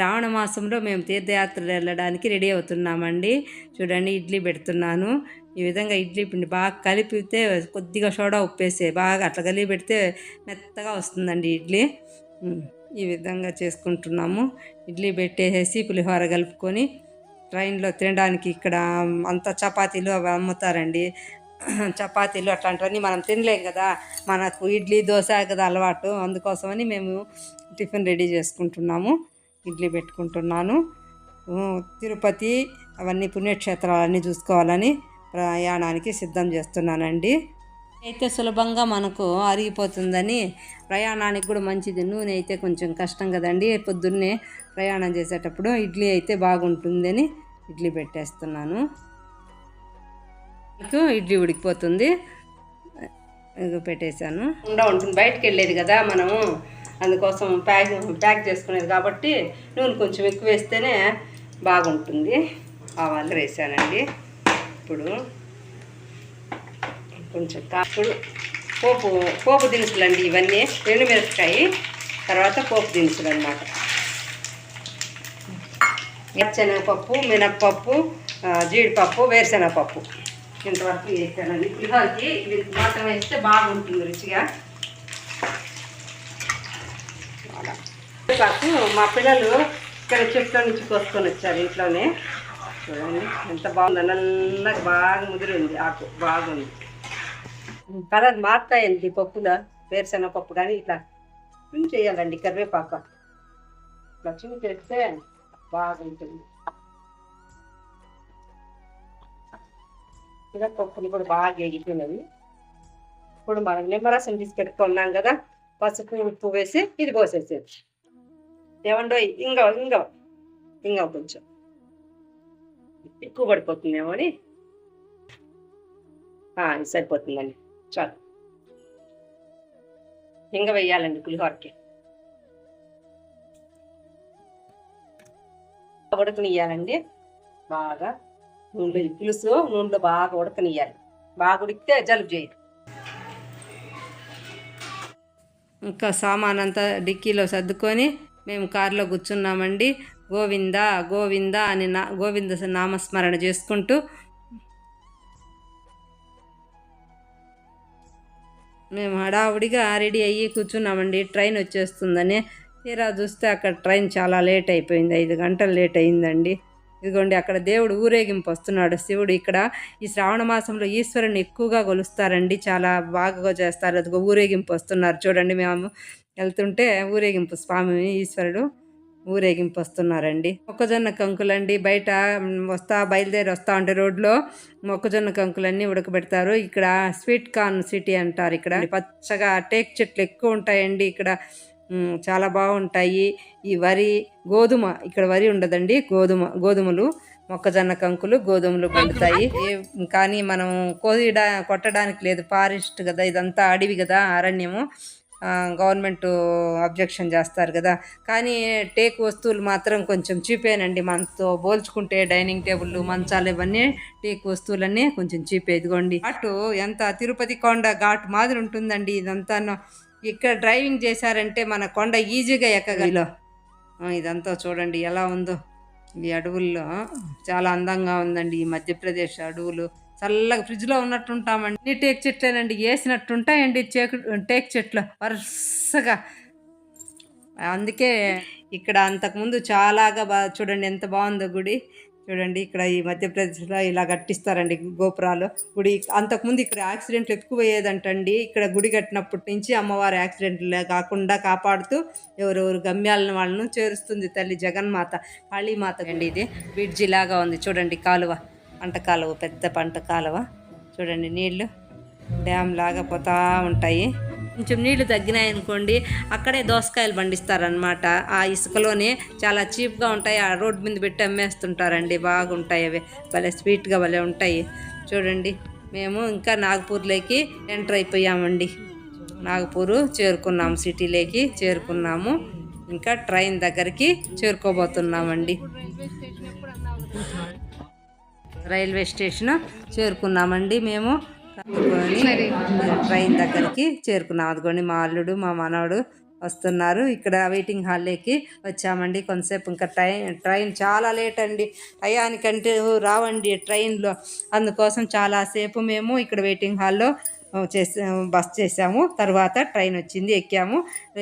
శ్రావణ మాసంలో మేము తీర్థయాత్రలు వెళ్ళడానికి రెడీ అవుతున్నామండి. చూడండి ఇడ్లీ పెడుతున్నాను. ఈ విధంగా ఇడ్లీ పిండి బాగా కలిపితే కొద్దిగా సోడా ఉప్పేసి బాగా అట్లా కలిపి పెడితే మెత్తగా వస్తుందండి ఇడ్లీ. ఈ విధంగా చేసుకుంటున్నాము. ఇడ్లీ పెట్టేసేసి పులిహోర కలుపుకొని ట్రైన్లో తినడానికి ఇక్కడ అంతా చపాతీలు అవి అమ్ముతారండి. చపాతీలు అట్లాంటివన్నీ మనం తినలేం కదా. మనకు ఇడ్లీ దోశ కదా అలవాటు. అందుకోసమని మేము టిఫిన్ రెడీ చేసుకుంటున్నాము. ఇడ్లీ పెట్టుకుంటున్నాను. తిరుపతి అవన్నీ పుణ్యక్షేత్రాలన్నీ చూసుకోవాలని ప్రయాణానికి సిద్ధం చేస్తున్నానండి. అయితే సులభంగా మనకు అరిగిపోతుందని ప్రయాణానికి కూడా మంచిది. నూనె అయితే కొంచెం కష్టం కదండి. పొద్దున్నే ప్రయాణం చేసేటప్పుడు ఇడ్లీ అయితే బాగుంటుందని ఇడ్లీ పెట్టేస్తున్నాను. ఇడ్లీ ఉడికిపోతుంది. పెట్టేశాను. ఉండ ఉంటుంది బయటకు వెళ్ళేది కదా మనము. అందుకోసం ప్యాక్ ప్యాక్ చేసుకునేది కాబట్టి నూనె కొంచెం ఎక్కువ వేస్తేనే బాగుంటుంది. ఆవాలు వేసానండి. ఇప్పుడు కొంచెం కాపుడు ఇప్పుడు పోపు పోపు దినుసులు అండి ఇవన్నీ ఎండుమిరపకాయ తర్వాత పోపు దినుసులు అన్నమాట శనగపప్పు మినప్పప్పు జీడిపప్పు వేరుశనగపప్పు. ఇంతవరకు వేసానండి. పులిహోరకి ఇది మాత్రం వేస్తే బాగుంటుంది రుచిగా. అలా. కరివేపాకు మా పిల్లలు ఇక్కడ చెట్ల నుంచి కోసుకొని వచ్చారు ఇంట్లోనే. చూడండి ఎంత బాగుందో నల్లగా బాగా ముదిరింది ఆకు బాగుంది. కలర్ మారుతాయండి పప్పులో వేరుశనగ పప్పు కానీ ఇట్లా చిన్న చేయాలండి కరివేపాకు? ఇట్లా చిన్న చేస్తే బాగుంటుంది. ఇలా పప్పులు కూడా బాగా వేగిపోయినవి. ఇప్పుడు మనం నిమ్మరసం తీసి పెట్టుకున్నాం కదా పసుపు ఉప్పు వేసి ఇది పోసేసేది ఏమండో ఇంగ ఇంగ ఇంగ కొంచెం. ఎక్కువ పడిపోతుందేమో అని. సరిపోతుందండి. చాలు. ఇంగ వేయాలండి పులిహోరకి. ఉడకనియ్యాలండి. బాగా నూనెలో పులుసు నూనెలో బాగా ఉడకనియాలి బాగా ఉడికితే జలుబు చేయదు. ఇంకా సామాన్ అంతా డిక్కీలో సర్దుకొని మేము కారులో కూర్చున్నామండి. గోవింద గోవింద అని నా గోవింద నామస్మరణ చేసుకుంటూ మేము హడావుడిగా రెడీ అయ్యి కూర్చున్నామండి. ట్రైన్ వచ్చేస్తుందని. తీరా చూస్తే అక్కడ ట్రైన్ చాలా లేట్ అయిపోయింది. ఐదు గంటలు లేట్ అయిందండి. ఇదిగోండి అక్కడ దేవుడు ఊరేగింపు వస్తున్నాడు. శివుడు ఇక్కడ ఈ శ్రావణ మాసంలో ఈశ్వరుని ఎక్కువగా కొలుస్తారండి. చాలా బాగా చేస్తారు. అదిగో ఊరేగింపు వస్తున్నారు. చూడండి మేము వెళ్తుంటే ఊరేగింపు స్వామి ఈశ్వరుడు ఊరేగింపు వస్తున్నారండి. మొక్కజొన్న కంకులండి బయట వస్తా బయలుదేరి వస్తా ఉంటే రోడ్లో మొక్కజొన్న కంకులన్నీ ఉడకబెడతారు. ఇక్కడ స్వీట్ కార్న్ సిటీ అంటారు ఇక్కడ. పచ్చగా టేక్ చెట్లు ఎక్కువ ఉంటాయండి ఇక్కడ. చాలా బాగుంటాయి. ఈ వరి గోధుమ ఇక్కడ వరి ఉండదండి గోధుమ గోధుమలు మొక్కజొన్న కంకులు గోధుమలు పండుతాయి. కానీ మనం కోయడా కొట్టడానికి లేదు ఫారెస్ట్ కదా ఇదంతా అడవి కదా అరణ్యము. గవర్నమెంట్ అబ్జెక్షన్ చేస్తారు కదా. కానీ టేక్ వస్తువులు మాత్రం కొంచెం చీపేనండి మనతో పోల్చుకుంటే డైనింగ్ టేబుల్ మంచాలు ఇవన్నీ టేక్ వస్తువులన్నీ కొంచెం చీపే. ఇదిగోండి అటు ఎంత తిరుపతి కొండ ఘాట్ మాదిరి ఉంటుందండి ఇదంతా ఇక్కడ డ్రైవింగ్ చేశారంటే మన కొండ ఈజీగా ఎక్కగలో. ఇదంతా చూడండి ఎలా ఉందో. ఈ అడవుల్లో చాలా అందంగా ఉందండి. ఈ మధ్యప్రదేశ్ అడవులు చల్లగా ఫ్రిడ్జ్లో ఉన్నట్టు ఉంటామండి అన్ని టేక్ చెట్లేనండి. వేసినట్టు ఉంటాయండి చేకు టేక్ చెట్లు వరుసగా. అందుకే ఇక్కడ అంతకుముందు చాలాగా బాగా చూడండి ఎంత బాగుందో గుడి. చూడండి ఇక్కడ ఈ మధ్యప్రదేశ్లో ఇలా కట్టిస్తారండి గోపురాలు. గుడి అంతకుముందు ఇక్కడ యాక్సిడెంట్లు ఎక్కువయ్యేదంటండి. ఇక్కడ గుడి కట్టినప్పటి నుంచి అమ్మవారి యాక్సిడెంట్లు కాకుండా కాపాడుతూ ఎవరెవరు గమ్యాలను వాళ్ళను చేరుస్తుంది తల్లి జగన్మాత కాళీమాత అండి ఇది. బ్రిడ్జి లాగా ఉంది చూడండి కాలువ పంట కాలువ పెద్ద పంట కాలువ. చూడండి నీళ్ళు డ్యామ్ లాగా పోతా ఉంటాయి. కొంచెం నీళ్ళు తగ్గినాయనుకోండి అక్కడే దోసకాయలు పండిస్తారనమాట ఆ ఇసుకలోనే చాలా చీప్గా ఉంటాయి. ఆ రోడ్డు మీద పెట్టి అమ్మేస్తుంటారండి. బాగుంటాయి అవి. భలే స్వీట్గా భలే ఉంటాయి. చూడండి మేము ఇంకా నాగపూర్లోకి ఎంటర్ అయిపోయామండి. నాగపూరు చేరుకున్నాము సిటీలోకి చేరుకున్నాము. ఇంకా ట్రైన్ దగ్గరికి చేరుకోబోతున్నామండి. రైల్వే స్టేషన్ చేరుకున్నామండి మేము. అందుకొని ట్రైన్ దగ్గరికి చేరుకున్నాం. అదిగోండి మా అల్లుడు మా మనవడు వస్తున్నారు. ఇక్కడ వెయిటింగ్ హాల్లోకి వచ్చామండి. కొంతసేపు ఇంకా ట్రైన్ ట్రైన్ చాలా లేట్ అండి. టయానికంటే రావండి ట్రైన్లో. అందుకోసం చాలాసేపు మేము ఇక్కడ వెయిటింగ్ హాల్లో చేసా బస్ చేసాము. తర్వాత ట్రైన్ వచ్చింది ఎక్కాము.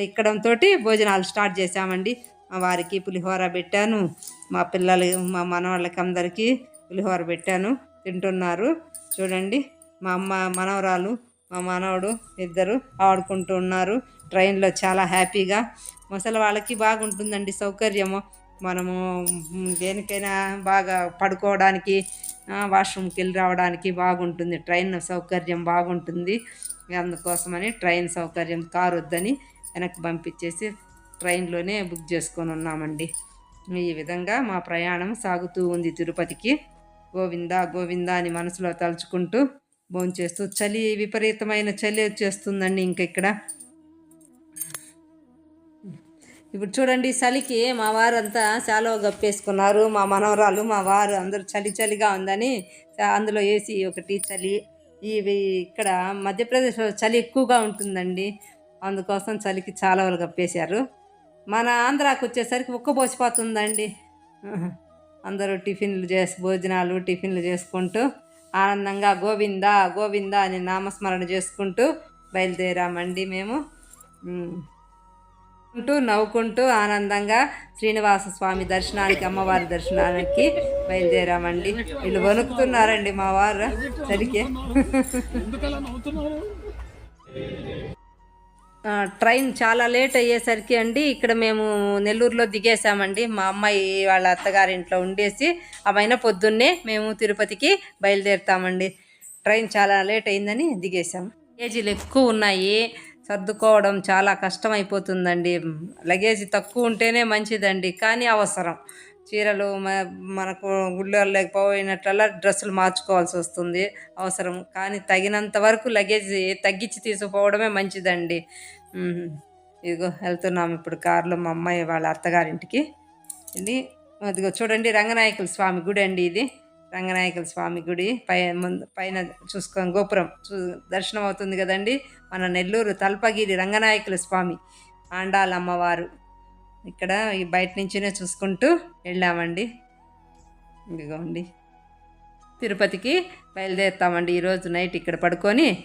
ఎక్కడంతో భోజనాలు స్టార్ట్ చేసామండి. మా వారికి పులిహోర పెట్టాను. మా పిల్లలు మా మనవాళ్ళకి అందరికీ పులిహోర పెట్టాను. తింటున్నారు. చూడండి. మా అమ్మ మనవరాలు మా మనవడు ఇద్దరు ఆడుకుంటూ ఉన్నారు. ట్రైన్లో చాలా హ్యాపీగా. ముసలి వాళ్ళకి బాగుంటుందండి సౌకర్యము. మనము దేనికైనా బాగా పడుకోవడానికి వాష్రూమ్కి వెళ్ళి రావడానికి బాగుంటుంది. ట్రైన్ సౌకర్యం బాగుంటుంది. అందుకోసమని ట్రైన్ సౌకర్యం కారు వద్దని వెనక్కి పంపించేసి ట్రైన్లోనే బుక్ చేసుకొని ఉన్నామండి. ఈ విధంగా మా ప్రయాణం సాగుతూ ఉంది తిరుపతికి. గోవిందా గోవిందా అని మనసులో తలుచుకుంటూ భోంచేస్తూ చలి విపరీతమైన చలి వచ్చేస్తుందండి ఇంక ఇక్కడ. ఇప్పుడు చూడండి చలికి మా వారంతా సెలవు గప్పేసుకున్నారు మా మనవరాలు మా వారు అందరూ చలి చలిగా ఉందని అందులో ఏసీ ఒకటి చలి. ఇవి ఇక్కడ మధ్యప్రదేశ్లో చలి ఎక్కువగా ఉంటుందండి. అందుకోసం చలికి చాలా వాళ్ళు గప్పేశారు మన ఆంధ్రాకు వచ్చేసరికి ఉక్కబోసిపోతుందండి అందరూ టిఫిన్లు చేసి భోజనాలు టిఫిన్లు చేసుకుంటూ ఆనందంగా గోవింద గోవింద అని నామస్మరణ చేసుకుంటూ బయలుదేరామండి మేము. ఉంటూ నవ్వుకుంటూ ఆనందంగా శ్రీనివాస స్వామి దర్శనానికి అమ్మవారి దర్శనానికి బయలుదేరామండి. వీళ్ళు వణుకుతున్నారండి మా వారు. సరికే. ట్రైన్ చాలా లేట్ అయ్యేసరికి అండి ఇక్కడ మేము నెల్లూరులో దిగేసామండి మా అమ్మాయి వాళ్ళ అత్తగారింట్లో ఉండేసి అమైన పొద్దున్నే మేము తిరుపతికి బయలుదేరుతామండి. ట్రైన్ చాలా లేట్ అయిందని దిగేసాం కేజీలు ఎక్కువ ఉన్నాయి సర్దుకోవడం చాలా కష్టం అయిపోతుందండి లగేజ్ తక్కువ ఉంటేనే మంచిదండి కానీ అవసరం. చీరలు మనకు గుళ్ళో లేకపోయినట్లల్లా డ్రెస్సులు మార్చుకోవాల్సి వస్తుంది అవసరం. కానీ తగినంత వరకు లగేజ్ తగ్గించి తీసుకుపోవడమే మంచిదండి. ఇదిగో వెళ్తున్నాము ఇప్పుడు కారులో మా అమ్మాయి వాళ్ళ అత్తగారింటికి. ఇది అదిగో చూడండి రంగనాయకుల స్వామి గుడి అండి ఇది. రంగనాయకుల స్వామి గుడి పై ముందు పైన చూసుకొని గోపురం చూ దర్శనం అవుతుంది కదండి. మన నెల్లూరు తల్పగిరి రంగనాయకుల స్వామి ఆండాల అమ్మవారు ఇక్కడ ఈ బయట నుంచినే చూసుకుంటూ వెళ్ళామండి. ఇదిగోండి. తిరుపతికి బయలుదేరుతామండి. ఈరోజు నైట్ ఇక్కడ పడుకొని